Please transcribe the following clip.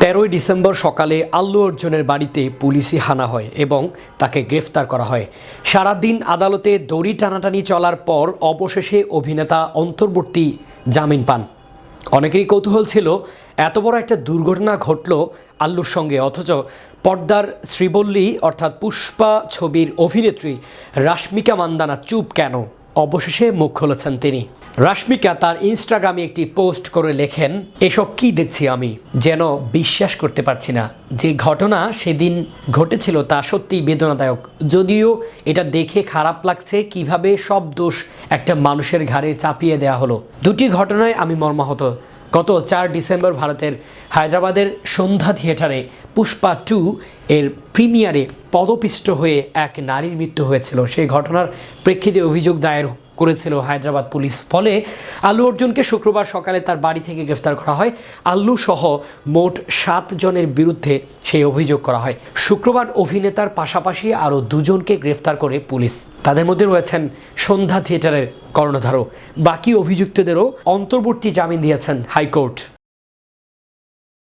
তেরোই ডিসেম্বর সকালে আল্লু অর্জুনের বাড়িতে পুলিশি হানা হয় এবং তাকে গ্রেফতার করা হয়। সারাদিন আদালতে দড়ি টানাটানি চলার পর অবশেষে অভিনেতা অন্তর্বর্তী জামিন পান। অনেকেরই কৌতূহল ছিল, এত বড় একটা দুর্ঘটনা ঘটল আল্লুর সঙ্গে, অথচ পর্দার শ্রীবল্লী অর্থাৎ পুষ্পা ছবির অভিনেত্রী রাশ্মিকা মান্দানা চুপ কেন? অবশেষে মুখ খুলেছেন তিনি। রাশ্মিকা তার ইনস্টাগ্রামে একটি পোস্ট করে লেখেন, এসব কি দেখছি আমি? যেন বিশ্বাস করতে পারছি না। যে ঘটনা সেদিন ঘটেছিল তা সত্যিই বেদনাদায়ক। যদিও এটা দেখে খারাপ লাগছে কীভাবে সব দোষ একটা মানুষের ঘাড়ে চাপিয়ে দেওয়া হলো। দুটি ঘটনায় আমি মর্মাহত। গত চার ডিসেম্বর ভারতের হায়দ্রাবাদের সন্ধ্যা থিয়েটারে পুষ্পা টু এর প্রিমিয়ারে পদপিষ্ট হয়ে এক নারীর মৃত্যু হয়েছিল। সেই ঘটনার প্রেক্ষিতে অভিযোগ দায়ের করেছিল হায়দ্রাবাদ পুলিশ। ফলে আল্লু অর্জুনকে শুক্রবার সকালে তার বাড়ি থেকে গ্রেফতার করা হয়। আল্লু সহ মোট সাত জনের বিরুদ্ধে সেই অভিযোগ করা হয়। শুক্রবার অভিনেতার পাশাপাশি আরও দুজনকে গ্রেফতার করে পুলিশ। তাদের মধ্যে রয়েছেন সন্ধ্যা থিয়েটারের কর্ণধারও। বাকি অভিযুক্তদেরও অন্তর্বর্তী জামিন দিয়েছেন হাইকোর্ট।